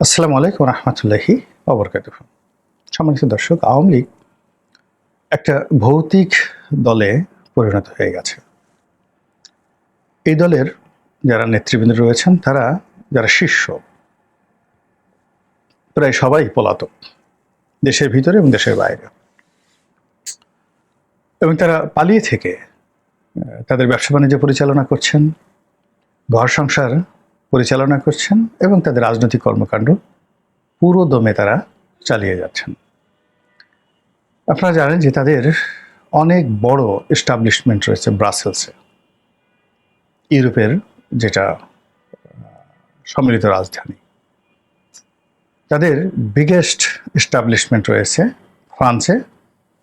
আসসালামু আলাইকুম রহমতুল্লাহি অবরকাত সম্মানিত দর্শক, আওয়ামী লীগ একটা ভৌতিক দলে পরিণত হয়ে গেছে। এই দলের যারা নেতৃবৃন্দ রয়েছেন, তারা যারা শীর্ষ, প্রায় সবাই পলাতক, দেশের ভিতরে এবং দেশের বাইরে। এবং তারা পালিয়ে থেকে তাদের ব্যবসা বাণিজ্য পরিচালনা করছেন, ঘর সংসার পরিচালনা করছেন এবং তাদের রাজনৈতিক কর্মকাণ্ড পুরো দমে তারা চালিয়ে যাচ্ছেন। আপনারা জানেন যে তাদের অনেক বড় এস্টাবলিশমেন্ট রয়েছে ব্রাসেলসে। ইউরোপের যেটা সম্মিলিত রাজধানী। তাদের বিগেস্ট এস্টাবলিশমেন্ট রয়েছে ফ্রান্সে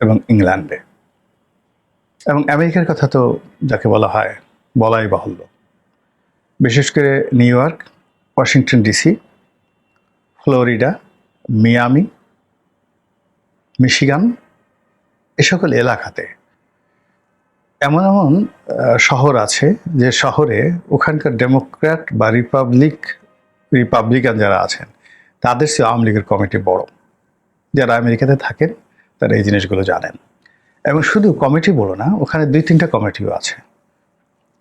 এবং ইংল্যান্ডে। এবং আমেরিকার কথা তো যাকে বলা হয় বলাই বাহুল্য। বিশেষ করে New York, Washington DC, Florida, Miami, Michigan, এ সকল এলাকাতে। এমন এমন শহর আছে যে শহরে ওখানকার ডেমোক্র্যাট বা রিপাবলিক, রিপাবলিকান যারা আছেন, তাদের সে আওয়ামী লীগের কমিটি বড়। যারা আমেরিকাতে থাকেন, তারা এই জিনিসগুলো জানেন। এবং শুধু কমিটি বড় না, ওখানে দুই তিনটা কমিটিও আছে।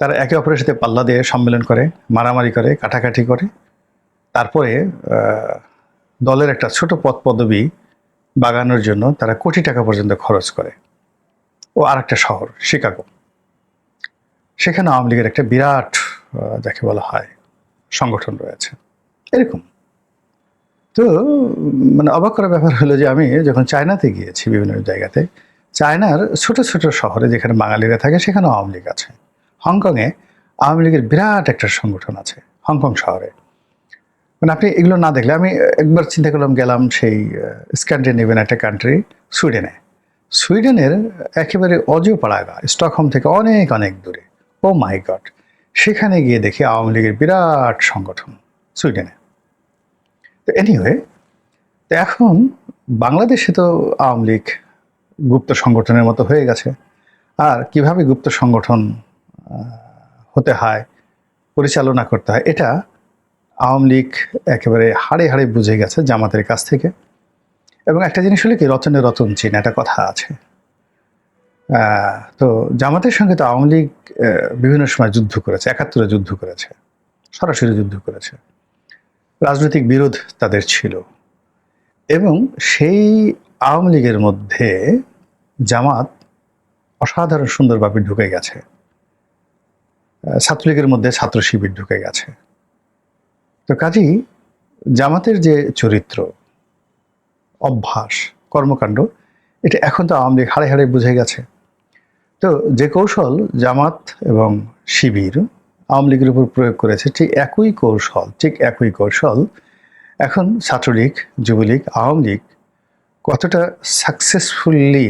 তারা একে অপরের সাথে পাল্লা দিয়ে সম্মেলন করে, মারামারি করে, কাটাকাটি করে। তারপরে দলের একটা ছোট পদ পদবি বাগানোর জন্য তারা কোটি টাকা পর্যন্ত খরচ করে। ও আর একটা শহর, শিকাগো। সেখানে আওয়ামী লীগের একটা বিরাট যাকে বলা হয়, সংগঠন রয়েছে। এরকম। তো মানে অবাক করার ব্যাপার হলো যে আমি যখন চায়নাতে গিয়েছি বিভিন্ন জায়গাতে, চায়নার ছোট ছোট শহরে যেখানে বাঙালিরা থাকে সেখানে আওয়ামী লীগ আছে। হংকংয়ে আওয়ামী লীগের বিরাট একটা সংগঠন আছে, হংকং শহরে। মানে আপনি এগুলো না দেখলে, আমি একবার চিন্তা করলাম, গেলাম সেই স্ক্যান্ডিনেভিয়ান একটা কান্ট্রি সুইডেনে। সুইডেনের একেবারে অজপাড়ায় না স্টকহোম থেকে অনেক অনেক দূরে। ও মাই গড সেখানে গিয়ে দেখি আওয়ামী লীগের বিরাট সংগঠন, সুইডেনে। তো এনিওয়ে তো এখন বাংলাদেশে তো আওয়ামী লীগ গুপ্ত সংগঠনের মতো হয়ে গেছে। আর কীভাবে গুপ্ত সংগঠন হতে হয়, পরিচালনা করতে হয়। এটা আওয়ামী লীগ একেবারে হাড়ে হাড়ে বুঝে গেছে জামাতের কাছ থেকে। এবং একটা জিনিস হলো কি, রতনে রতন চিন একটা কথা আছে। তো জামাতের সঙ্গে তো আওয়ামী লীগ বিভিন্ন সময় যুদ্ধ করেছে, একাত্তরে যুদ্ধ করেছে, সরাসরি যুদ্ধ করেছে। রাজনৈতিক বিরোধ তাদের ছিল। এবং সেই আওয়ামী লীগের মধ্যে জামাত অসাধারণ সুন্দরভাবে ঢুকে গেছে। ছাত্রলীগের মধ্যে ছাত্র শিবির ঢুকে গেছে। তো কাজেই জামাতের যে চরিত্র, অভ্যাস, কর্মকাণ্ড, এটা এখন তো আওয়ামী লীগ হাড়ে হাড়ে বুঝে গেছে। তো যে কৌশল জামাত এবং শিবির আওয়ামী লীগের উপর প্রয়োগ করেছে, ঠিক একই কৌশল, ঠিক একই কৌশল এখন ছাত্রলীগ, যুবলীগ, আওয়ামী লীগ কতটা সাকসেসফুলি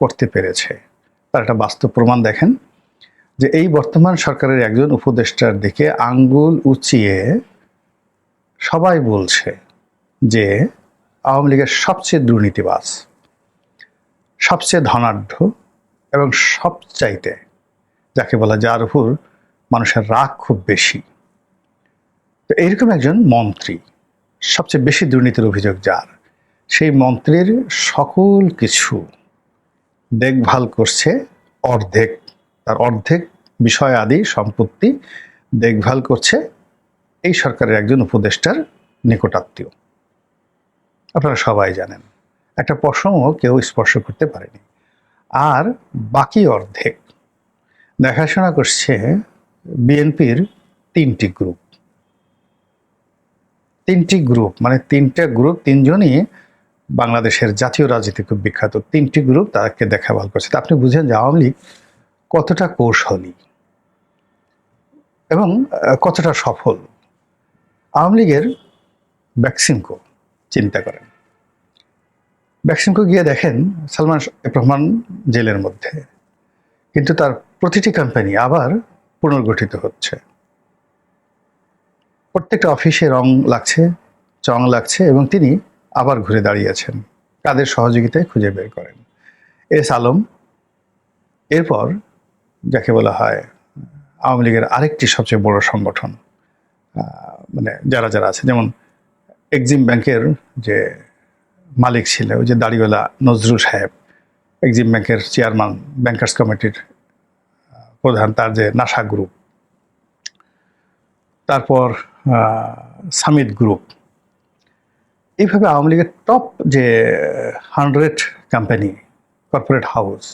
করতে পেরেছে, তার একটা বাস্তব প্রমাণ দেখেন। যে এই বর্তমান সরকারের একজন উপদেষ্টার দিকে আঙ্গুল উঁচিয়ে সবাই বলছে যে আওয়ামী লীগের সবচেয়ে দুর্নীতিবাজ, সবচেয়ে ধনাঢ্য এবং সবচাইতে যাকে বলা যার উপর মানুষের রাগ খুব বেশি। তো এইরকম একজন মন্ত্রী, সবচেয়ে বেশি দুর্নীতির অভিযোগ যার, সেই মন্ত্রীর সকল কিছু দেখভাল করছে অর্ধেক তার অর্ধেক বিষয় আদি সম্পত্তি দেখভাল করছে এই সরকারের একজন উপদেষ্টার নিকটাত্মীয়। আপনারা সবাই জানেন, একটা পশমও কেউ স্পর্শ করতে পারেনি। আর বাকি অর্ধেক দেখাশোনা করছে বিএনপির তিনটি গ্রুপ। তিনটি গ্রুপ মানে তিনটা গ্রুপ, তিনজনই বাংলাদেশের জাতীয় রাজনীতি খুব বিখ্যাত। তিনটি গ্রুপ তাকে দেখাভাল করছে। তা আপনি বুঝেন যে আওয়ামী লীগ কতটা কৌশলী এবং কতটা সফল? আওয়ামী লীগের ব্যাকসিমকো চিন্তা করেন। ব্যাকসিমকো গিয়ে দেখেন সালমান রহমান জেলের মধ্যে। কিন্তু তার প্রতিটি কোম্পানি আবার পুনর্গঠিত হচ্ছে। প্রত্যেকটা অফিসে রং লাগছে, চং লাগছে এবং তিনি আবার ঘুরে দাঁড়িয়েছেন কাদের সহযোগিতায় খুঁজে বের করেন? এস আলম। এরপর যাকে বলা হয় আওয়ামী লীগের আরেকটি সবচেয়ে বড় সংগঠন মানে যারা যারা আছে, যেমন এক্সিম ব্যাংকের যে মালিক ছিল, ওই যে দাড়িওয়ালা নজরুল সাহেব, এক্সিম ব্যাংকের চেয়ারম্যান, ব্যাংকার্স কমিটির প্রধান, তার যে নাসা গ্রুপ, তারপর সামিট গ্রুপ, এইভাবে আওয়ামী লীগের টপ যে হান্ড্রেড কোম্পানি কর্পোরেট হাউস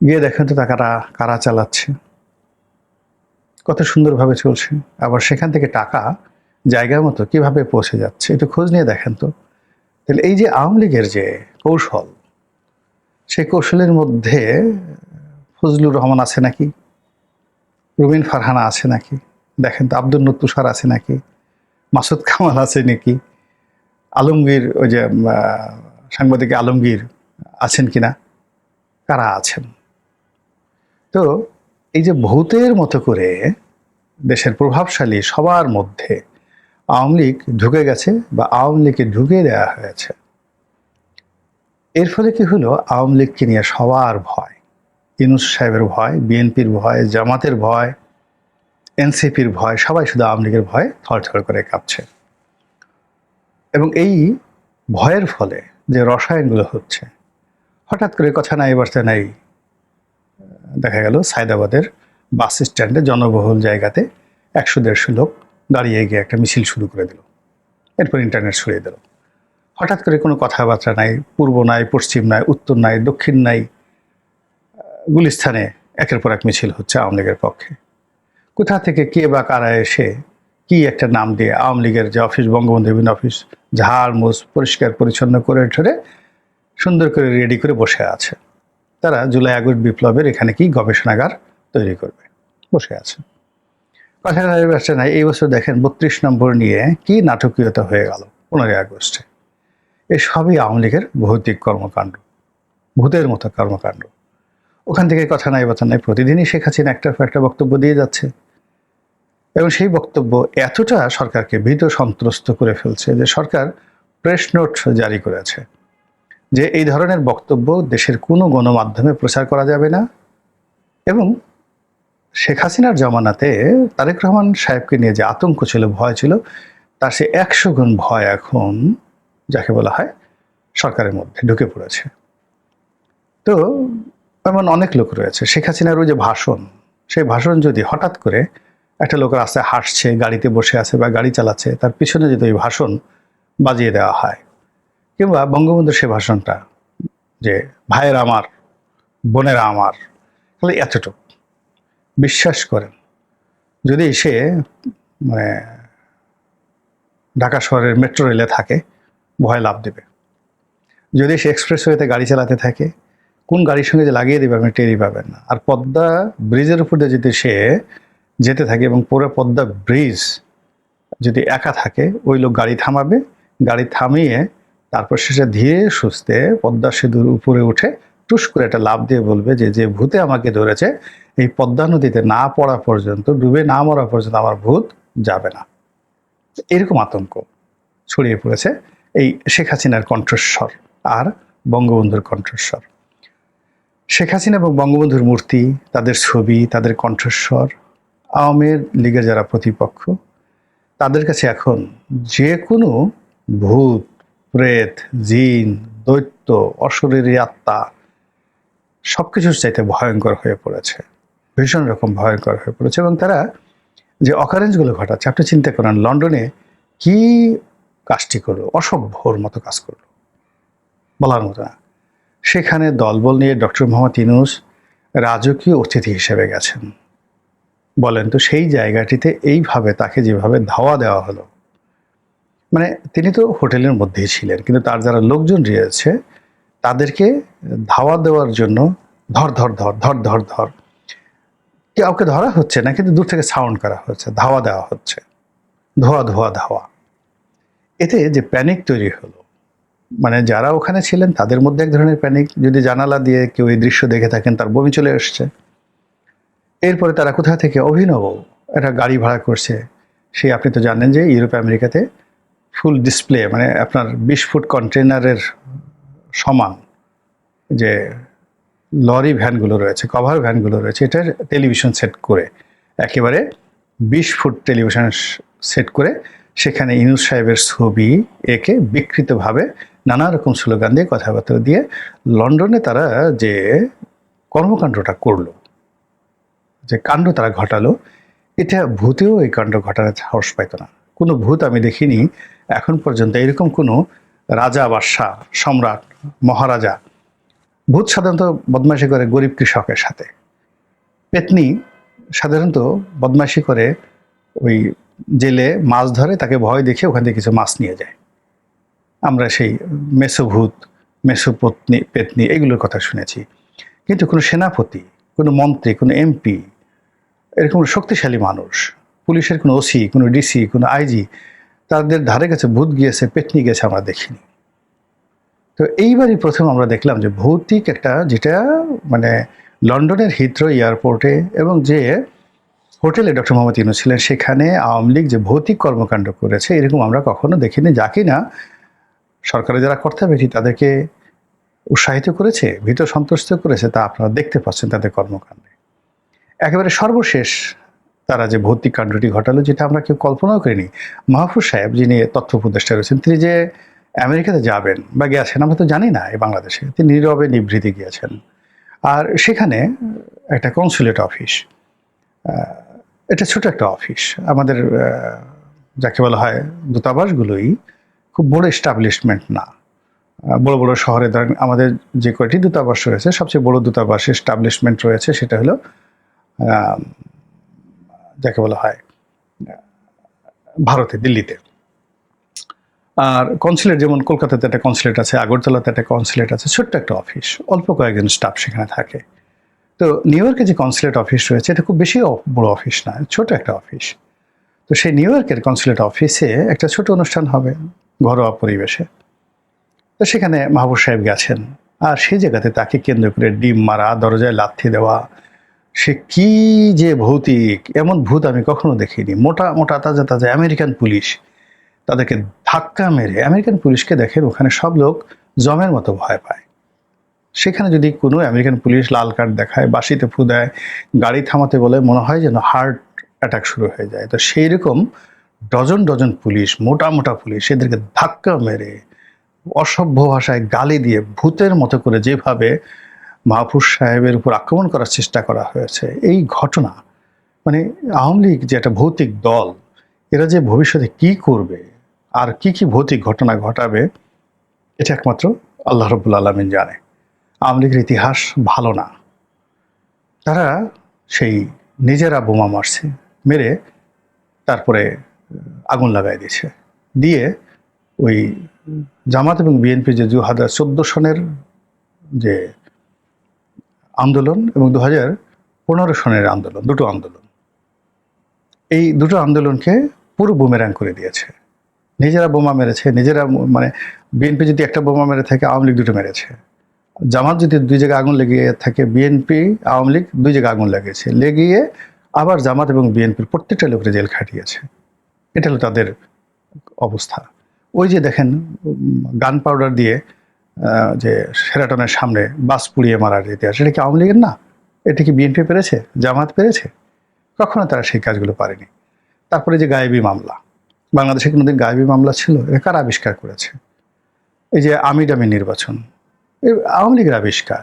গিয়ে দেখেন তো তা কারা চালাচ্ছে। কত সুন্দরভাবে চলছে। আবার সেখান থেকে টাকা জায়গা মতো কীভাবে পৌঁছে যাচ্ছে একটু খোঁজ নিয়ে দেখেন তো। তাহলে এই যে আওয়ামী লীগের যে কৌশল, সেই কৌশলের মধ্যে ফজলুর রহমান আছে নাকি? রুবিন ফারহানা আছে নাকি? দেখেন তো আব্দুল নতুসার আছে নাকি? মাসুদ কামাল আছে নাকি? আলমগীর, ওই যে সাংবাদিক আলমগীর আছেন কিনা? কারা আছেন? তো এই যে ভূতের মতো করে দেশের প্রভাবশালী সবার মধ্যে আওয়ামী লীগ ঢুকে গেছে বা আওয়ামী লীগকে ঢুকে দেওয়া হয়েছে, এর ফলে কি হলো? আওয়ামী লীগকে নিয়ে সবার ভয় ইনুস সাহেবের ভয়, বিএনপির ভয়, জামাতের ভয়, এনসিপির ভয়, সবাই শুধু আওয়ামী লীগের ভয় থরথর করে কাঁপছে। এবং এই ভয়ের ফলে যে রসায়নগুলো হচ্ছে, হঠাৎ করে কথা নাই, বার্তা নাই দেখা গেল সায়দাবাদের বাস স্ট্যান্ডে জনবহুল জায়গাতে একশো দেড়শো লোক দাঁড়িয়ে গিয়ে একটা মিছিল শুরু করে দিল। এরপর ইন্টারনেট ছড়িয়ে দিল। হঠাৎ করে কোনো কথাবার্তা নাই, পূর্ব নাই, পশ্চিম নাই, উত্তর নাই, দক্ষিণ নাই, গুলিস্থানে একের পর এক মিছিল হচ্ছে আওয়ামী লীগের পক্ষে। কোথা থেকে কে বা কারা এসে কি একটা নাম দিয়ে আওয়ামী লীগের যে অফিস, বঙ্গবন্ধু বিভিন্ন অফিস, ঝাড়, মুছ, পরিষ্কার, পরিচ্ছন্ন করে ঠরে সুন্দর করে রেডি করে বসে আছে। তারা জুলাই আগস্ট বিপ্লবের এখানে কি গবেষণাগার তৈরি করবে? বসে আছে। কথা এই বছর দেখেন বত্রিশ নম্বর নিয়ে কি নাটকীয়তা হয়ে গেল পনেরোই আগস্টে। এই সবই আওয়ামী লীগের ভৌতিক কর্মকাণ্ড, ভূতের মতো কর্মকাণ্ড। ওখান থেকে কথা নাই বাতা নাই, প্রতিদিনই শেখ হাসিনা একটা একটা বক্তব্য দিয়ে যাচ্ছে। এবং সেই বক্তব্য এতটা সরকারকে ভীত সন্ত্রস্ত করে ফেলছে যে সরকার প্রেস নোট জারি করেছে। যে এই ধরনের বক্তব্য দেশের কোনো গণমাধ্যমে প্রচার করা যাবে না। এবং শেখ হাসিনার জমানাতে তারেক রহমান সাহেবকে নিয়ে যে আতঙ্ক ছিল, ভয় ছিল, তার সে একশো গুণ ভয় এখন যাকে বলা হয় সরকারের মধ্যে ঢুকে পড়েছে। তো এমন অনেক লোক রয়েছে। শেখ হাসিনার ওই যে ভাষণ, সেই ভাষণ যদি হঠাৎ করে একটা লোক রাস্তায় হাসছে গাড়িতে বসে আছে বা গাড়ি চালাচ্ছে, তার পিছনে যদি ওই ভাষণ বাজিয়ে দেওয়া হয় কিংবা বঙ্গবন্ধুর সে ভাষণটা যে, ভাইয়ের আমার, বোনেরা আমার তাহলে এতটুকু। বিশ্বাস করেন, যদি সে মানে ঢাকা শহরের মেট্রো রেলে থাকে, ভয় লাভ দেবে। যদি সে এক্সপ্রেসওয়েতে গাড়ি চালাতে থাকে, কোন গাড়ির সঙ্গে যে লাগিয়ে দেবে আপনি টেরই পাবেন না। আর পদ্মা ব্রিজের উপর দিয়ে যদি সে যেতে থাকে এবং পুরো পদ্মা ব্রিজ যদি একা থাকে, ওই লোক গাড়ি থামাবে, গাড়ি থামিয়ে তারপর শেষে ধীরে সুস্থে পদ্মা সেতুর উপরে উঠে টুস করে একটা লাভ দিয়ে বলবে যে যে ভূতে আমাকে ধরেছে, এই পদ্মা নদীতে না পড়া পর্যন্ত, ডুবে না মরা পর্যন্ত আমার ভূত যাবে না। এরকম আতঙ্ক ছড়িয়ে পড়েছে এই শেখ হাসিনার কণ্ঠস্বর আর বঙ্গবন্ধুর কণ্ঠস্বর। শেখ হাসিনা এবং বঙ্গবন্ধুর মূর্তি, তাদের ছবি, তাদের কণ্ঠস্বর, আওয়ামী লীগের যারা প্রতিপক্ষ, তাদের কাছে এখন যে কোনো ভূত প্রেত, জিন, দৈত্য, অশরীরী আত্মা সব কিছুর চাইতে ভয়ঙ্কর হয়ে পড়েছে। ভীষণ রকম ভয়ঙ্কর হয়ে পড়েছে এবং তারা যে অকারেন্সগুলো ঘটাচ্ছে, আপনি চিন্তা করেন, লন্ডনে কি কাজটি করল? অসভ্যর মতো কাজ করল। বলার মতো না। সেখানে দলবল নিয়ে ডক্টর মোহাম্মদ ইনুস রাজকীয় অতিথি হিসেবে গেছেন। বলেন তো সেই জায়গাটিতে এইভাবে তাকে যেভাবে ধাওয়া দেওয়া হলো মানে তিনি তো হোটেলের মধ্যেই ছিলেন, কিন্তু তার যারা লোকজন রয়েছে, তাদেরকে ধাওয়া দেওয়ার জন্য ধর ধর ধর ধর ধর ধর, কাউকে ধরা হচ্ছে না, কিন্তু দূর থেকে সাউন্ড করা হচ্ছে, ধাওয়া দেওয়া হচ্ছে, ধোয়া ধোয়া, ধাওয়া। এতে যে প্যানিক তৈরি হলো মানে যারা ওখানে ছিলেন, তাদের মধ্যে এক ধরনের প্যানিক যদি জানালা দিয়ে কেউ এই দৃশ্য দেখে থাকেন, তার বমি চলে এসছে এরপরে তারা কোথা থেকে অভিনব একটা গাড়ি ভাড়া করছে, সেই আপনি তো জানেন যে ইউরোপ, আমেরিকাতে ফুল ডিসপ্লে মানে আপনার বিশ ফুট কন্টেনারের সমান যে লরি ভ্যানগুলো রয়েছে, কভার ভ্যানগুলো রয়েছে এটার টেলিভিশন সেট করে, একেবারে বিশ ফুট টেলিভিশন সেট করে সেখানে ইনুস সাহেবের ছবি একে বিকৃতভাবে নানা রকম স্লোগান দিয়ে, কথাবার্তা দিয়ে লন্ডনে তারা যে কর্মকাণ্ডটা করল, যে কাণ্ড তারা ঘটালো, এটা ভূতেও এই কাণ্ড ঘটানোর সাহস পাইত না। কোনো ভূত আমি দেখিনি এখন পর্যন্ত এরকম কোনো রাজা বাদশাহ সম্রাট, মহারাজা, ভূত সাধারণত বদমাইশি করে গরিব কৃষকের সাথে। পেতনি সাধারণত বদমাইশি করে ওই জেলে মাছ ধরে, তাকে ভয় দেখে ওখান থেকে কিছু মাছ নিয়ে যায়। আমরা সেই মেসোভূত, মেসোপত্নী, পেতনি এগুলোর কথা শুনেছি। কিন্তু কোনো সেনাপতি, কোনো মন্ত্রী, কোনো এমপি, এরকম শক্তিশালী মানুষ, পুলিশের কোনো ওসি, কোনো ডিসি, কোনো আইজি তাদের ধারে কাছে ভূত গিয়েছে পেটনি গেছে, আমরা দেখিনি। তো এইবারই প্রথম আমরা দেখলাম যে ভৌতিক একটা যেটা মানে লন্ডনের হিথ্রো এয়ারপোর্টে এবং যে হোটেলে ডক্টর মোহাম্মদ ইনু ছিলেন, সেখানে আওয়ামী লীগ যে ভৌতিক কর্মকাণ্ড করেছে, এরকম আমরা কখনো দেখিনি। যা কিনা সরকারের যারা কর্তাব্যক্তি তাদেরকে উৎসাহিত করেছে, ভীত সন্তুষ্ট করেছে, তা আপনারা দেখতে পাচ্ছেন তাদের কর্মকাণ্ডে। একেবারে সর্বশেষ তারা যে ভৌতিক কাণ্ডটি ঘটালো, যেটা আমরা কেউ কল্পনাও করিনি। মাহফুজ সাহেব যিনি তথ্য উপদেষ্টা রয়েছেন, তিনি যে আমেরিকাতে যাবেন বা গেছেন আমরা তো জানি না এই বাংলাদেশে, তিনি নীরবে নিভৃতি গিয়েছেন। আর সেখানে একটা কনসুলেট অফিস এটা ছোট একটা অফিস আমাদের যাকে বলা হয় দূতাবাসগুলোই খুব বড় এস্টাবলিশমেন্ট না। বড় বড় শহরে ধরেন আমাদের যে কয়টি দূতাবাস রয়েছে, সবচেয়ে বড় দূতাবাস এস্টাবলিশমেন্ট রয়েছে, সেটা হলো যাকে বলা হয়, ভারতে, দিল্লিতে। আর কনসুলেট যেমন কলকাতাতে একটা কনসুলেট আছে, আগরতলাতে একটা কনসুলেট আছে, ছোট্ট একটা অফিস অল্প কয়েকজন স্টাফ সেখানে থাকে। তো নিউ ইয়র্কে যে কনসুলেট অফিস রয়েছে, এটা খুব বেশি বড় অফিস না, ছোট একটা অফিস তো সেই নিউ ইয়র্কের কনসুলেট অফিসে একটা ছোট অনুষ্ঠান হবে, ঘরোয়া পরিবেশে। তো সেখানে মাহবুব সাহেব গেছেন, আর সেই জায়গাতে তাকে কেন্দ্র করে ডিম মারা, দরজায় লাথি দেওয়া সে কি যে ভৌতিক এমন ভূত আমি কখনো দেখিনি। মোটা মোটা, তাজা তাজা আমেরিকান পুলিশ তাদেরকে ধাক্কা মেরে, আমেরিকান পুলিশকে দেখেন ওখানে সব লোক জমের মতো ভয় পায়। সেখানে যদি কোনো আমেরিকান পুলিশ লাল কার্ড দেখায় বাসিতে ফু দেয়, গাড়ি থামাতে বলে, মনে হয় যেন হার্ট অ্যাটাক শুরু হয়ে যায়। তো সেই রকম ডজন ডজন পুলিশ, মোটা মোটা পুলিশ এদেরকে ধাক্কা মেরে, অসভ্য ভাষায় গালি দিয়ে ভূতের মতো করে যেভাবে মাহফুজ সাহেবের উপর আক্রমণ করার চেষ্টা করা হয়েছে। এই ঘটনা মানে আওয়ামী লীগ যে একটা ভৌতিক দল, এরা যে ভবিষ্যতে কি করবে, আর কি কি ভৌতিক ঘটনা ঘটাবে, এটা একমাত্র আল্লাহ রব্বুল আলমিন জানে। আওয়ামী লীগের ইতিহাস ভালো না। তারা সেই নিজেরা বোমা মারছে, মেরে তারপরে আগুন লাগাই দিয়েছে। দিয়ে ওই জামাত এবং বিএনপি যে দু হাজার চোদ্দ সনের যে আন্দোলন এবং দু হাজার পনেরো সনের আন্দোলন, দুটো আন্দোলন। এই দুটো আন্দোলনকে পুরো বুমেরাং করে দিয়েছে। নিজেরা বোমা মেরেছে, নিজেরা মানে বিএনপি যদি একটা বোমা মেরে থাকে, আওয়ামী লীগ দুটো মেরেছে। জামাত যদি দুই জায়গায় আগুন লেগে থাকে, বিএনপি, আওয়ামী লীগ দুই জায়গায় আগুন লাগিয়েছে লেগিয়ে আবার জামাত এবং বিএনপির প্রত্যেকটা লোকের জেল খাটিয়েছে। এটা হলো তাদের অবস্থা। ওই যে দেখেন গান পাউডার দিয়ে যে সেরাটনের সামনে বাস পুড়িয়ে মারার ইতিহাস, এটা কি আওয়ামী লীগের না? এটা কি বিএনপি পেরেছে? জামাত পেরেছে? কখনো তারা সেই কাজগুলো পারেনি। তারপরে যে গায়েবী মামলা, বাংলাদেশে কোনোদিন গায়েবী মামলা ছিল? এটা কারা আবিষ্কার করেছে? এই যে আমিডামি নির্বাচন এই আওয়ামী লীগের আবিষ্কার,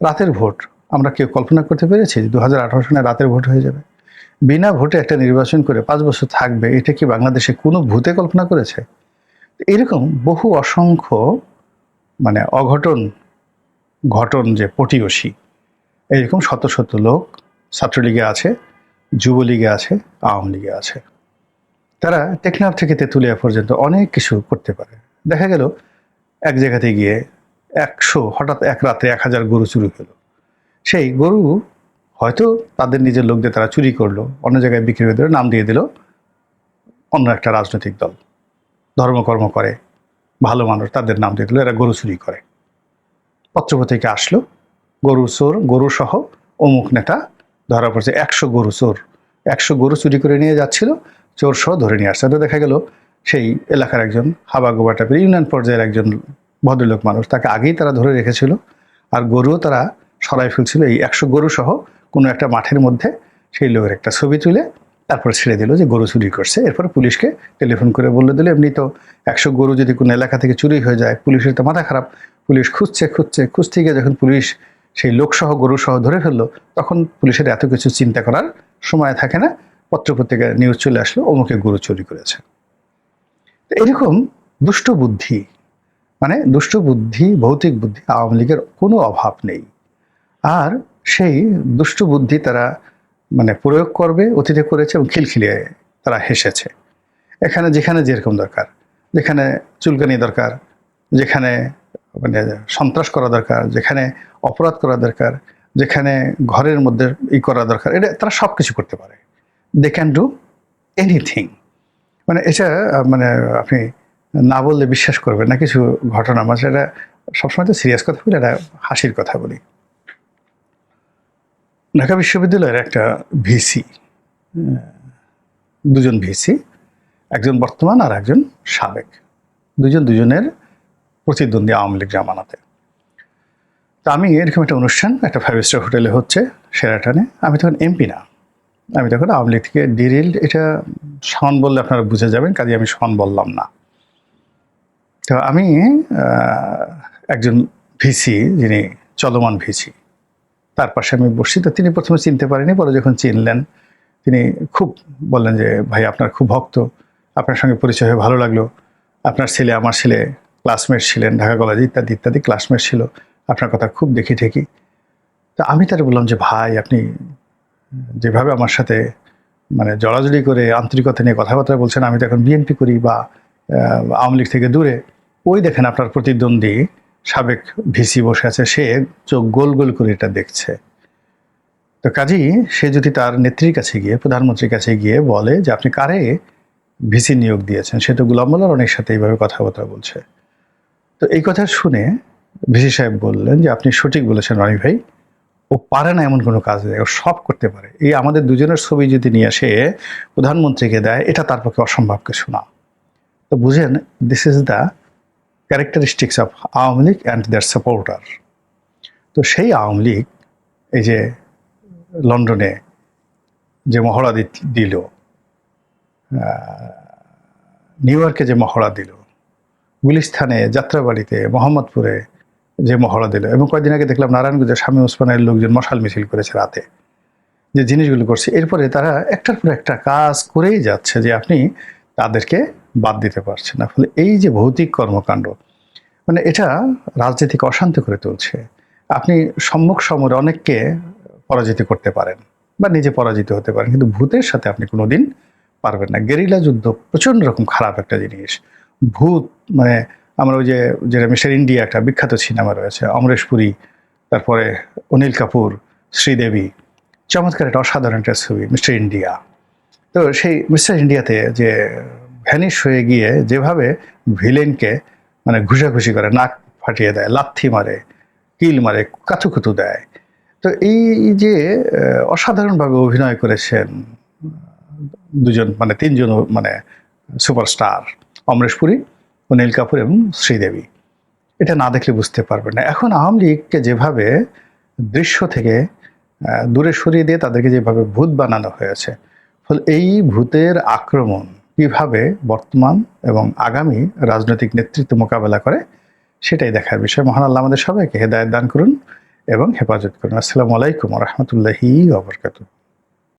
রাতের ভোট, আমরা কেউ কল্পনা করতে পেরেছি দু হাজার আঠারো সালে রাতের ভোট হয়ে যাবে। বিনা ভোটে একটা নির্বাচন করে পাঁচ বছর থাকবে, এটা কি বাংলাদেশে কোনো ভূতে কল্পনা করেছে? এরকম বহু অসংখ্য মানে অঘটন, ঘটন যে পটিয়সী এরকম শত শত লোক ছাত্রলীগে আছে, যুবলীগে আছে আওয়ামী লীগে আছে। তারা টেকনাফ থেকে তেঁতুলিয়া পর্যন্ত অনেক কিছু করতে পারে। দেখা গেল, এক জায়গাতে গিয়ে একশো, হঠাৎ এক রাতে এক হাজার গরু চুরি হলো। সেই গরু হয়তো তাদের নিজের লোকদের তারা চুরি করল, অন্য জায়গায় বিক্রি হয়ে দিল নাম দিয়ে দিল, অন্য একটা রাজনৈতিক দল, ধর্মকর্ম করে। ভালো মানুষ, তাদের নাম দিয়ে দিল, এরা গরু চুরি করে। পত্রপত্রিকা আসলো, গরু চোর, গরু সহ অমুক নেতা ধরা পড়ছে, একশো গরু চোর, একশো গরু চুরি করে নিয়ে যাচ্ছিল, চোর সহ ধরে নিয়ে আসছে। তো দেখা গেল, সেই এলাকার একজন হাবা গোবা টাইপের, ইউনিয়ন পর্যায়ের একজন ভদ্রলোক মানুষ, তাকে আগেই তারা ধরে রেখেছিল, আর গরুও তারা সরাই ফেলছিল, এই একশো গরু সহ কোনো একটা মাঠের মধ্যে সেই লোকের একটা ছবি তুলে তারপর ছেড়ে দিল যে গরু চুরি করছে। এরপর পুলিশকে টেলিফোন করে বলে দিল এমনি তো একশো গরু যদি কোনো এলাকা থেকে চুরি হয়ে যায়, পুলিশের তো মাথা খারাপ। পুলিশ খুঁজছে খুঁজছে, খুঁজতে গিয়ে যখন পুলিশ সেই লোকসহ গরু সহ ধরে ফেলল, তখন পুলিশের এত কিছু চিন্তা করার সময় থাকে না। পত্রপত্রিকায় নিউজ চলে আসলো, অমুকে গরু চুরি করেছে। এরকম দুষ্ট বুদ্ধি মানে দুষ্ট বুদ্ধি, ভৌতিক বুদ্ধি আওয়ামী লীগের কোনো অভাব নেই। আর সেই দুষ্ট বুদ্ধি তারা মানে প্রয়োগ করবে, অতীতে করেছে এবং খিলখিলিয়ে তারা হেসেছে। এখানে, যেখানে যেরকম দরকার। যেখানে চুলকানি দরকার, যেখানে মানে সন্ত্রাস করা দরকার, যেখানে অপরাধ করা দরকার, যেখানে ঘরের মধ্যে ই করা দরকার, এটা তারা সব কিছু করতে পারে। দে ক্যান ডু এনিথিং মানে এটা মানে আপনি না বললে বিশ্বাস করবেন না, কিছু ঘটনা। মানে এটা সবসময় তো সিরিয়াস কথা বলি, এটা হাসির কথা বলি। ঢাকা বিশ্ববিদ্যালয়ের একটা ভিসি দুজন ভিসি, একজন বর্তমান আর একজন সাবেক। দুজন দুজনের প্রতিদ্বন্দ্বী আওয়ামী লীগ জামানাতে। তা আমি এরকম একটা অনুষ্ঠান, একটা ফাইভ স্টার হোটেলে হচ্ছে সেরাটানে, আমি তখন এমপি না। আমি তখন আওয়ামী লীগ থেকে ডিরিল এটা সন বললে আপনারা বুঝে যাবেন, কাজে আমি সন বললাম না। তো আমি একজন ভিসি, যিনি চলমান ভিসি তার পাশে আমি বসছি। তো তিনি প্রথমে চিনতে পারেনি, পরে যখন চিনলেন, তিনি খুব বললেন যে, ভাই, আপনার খুব ভক্ত। আপনার সঙ্গে পরিচয় হয়ে ভালো লাগল। আপনার ছেলে আমার ছেলে ক্লাসমেট ছিলেন, ঢাকা কলেজ ইত্যাদি ইত্যাদি ক্লাসমেট ছিল। আপনার কথা খুব দেখি ঠেকি। তা আমি তার বললাম যে, ভাই, আপনি যেভাবে আমার সাথে মানে জড়াজড়ি করে আন্তরিকতা নিয়ে কথাবার্তা বলছেন, আমি তো এখন বিএনপি করি বা আওয়ামী লীগ থেকে দূরে। ওই দেখেন আপনার প্রতিদ্বন্দ্বী সাবেক ভিসি বসে আছে, সে চোখ গোল গোল করে এটা দেখছে। তো কাজেই সে যদি তার নেত্রীর কাছে গিয়ে, প্রধানমন্ত্রীর কাছে গিয়ে বলে যে, আপনি কারে ভিসি নিয়োগ দিয়েছেন? সে তো গুলাম মোল্লার অনেক সাথে এইভাবে কথাবার্তা বলছে। তো এই কথা শুনে ভিসি সাহেব বললেন যে, আপনি সঠিক বলেছেন রনি ভাই। ও পারে না এমন কোনো কাজ নেই, ও সব করতে পারে। এই আমাদের দুজনের ছবি যদি নিয়ে আসে, প্রধানমন্ত্রীকে দেয়, এটা তার পক্ষে অসম্ভব কিছু না। তো বুঝেন this is the characteristics of Awami League and their supporter তো সেই আওয়ামী লীগ, এই যে লন্ডনে যে মহড়া দিল নিউ ইয়র্কে যে মহড়া দিল গুলিস্থানে যাত্রাবাড়িতে, মোহাম্মদপুরে যে মহড়া দিল এবং কয়েকদিন আগে দেখলাম নারায়ণগঞ্জে স্বামী ওসমানের লোকজন মশাল মিছিল করেছে রাতে, যে জিনিসগুলো করছে। এরপরে তারা একটার পর একটা কাজ করেই যাচ্ছে যে আপনি তাদেরকে বাদ দিতে পারছে না। ফলে এই যে ভৌতিক কর্মকাণ্ড মানে এটা রাজনীতিকে অশান্ত করে তুলছে। আপনি সম্মুখ সমরে অনেককে পরাজিত করতে পারেন বা নিজে পরাজিত হতে পারেন, কিন্তু ভূতের সাথে আপনি কোনোদিন পারবেন না। গেরিলা যুদ্ধ প্রচণ্ড রকম খারাপ একটা জিনিস। ভূত মানে আমরা ওই যে যেটা মিস্টার ইন্ডিয়া একটা বিখ্যাত সিনেমা রয়েছে, অমরেশ পুরী, তারপরে অনিল কাপুর, শ্রীদেবী, চমৎকার একটা অসাধারণ একটা ছবি, মিস্টার ইন্ডিয়া। তো সেই মিস্টার ইন্ডিয়াতে যে ভ্যানিশ হয়ে গিয়ে যেভাবে ভিলেনকে মানে ঘুষাঘুষি করে, নাক ফাটিয়ে দেয়, লাথি মারে, কিল মারে কাতুকুতু দেয়, তো এই যে অসাধারণভাবে অভিনয় করেছেন দুজন মানে তিনজন মানে সুপারস্টার, অমরেশ পুরী, অনিল কাপুর এবং শ্রীদেবী। এটা না দেখলে বুঝতে পারবেন না। এখন আওয়ামী লীগকে যেভাবে দৃশ্য থেকে দূরে সরিয়ে দিয়ে তাদেরকে যেভাবে ভূত বানানো হয়েছে ফলে এই ভূতের আক্রমণ কীভাবে বর্তমান এবং আগামী রাজনৈতিক নেতৃত্ব মোকাবেলা করে, সেটাই দেখার বিষয়। মহান আল্লাহ আমাদের সবাইকে হেদায়ত দান করুন এবং হেফাজত করুন। আসসালামু আলাইকুম রহমতুল্লাহি ওবরকাতুহ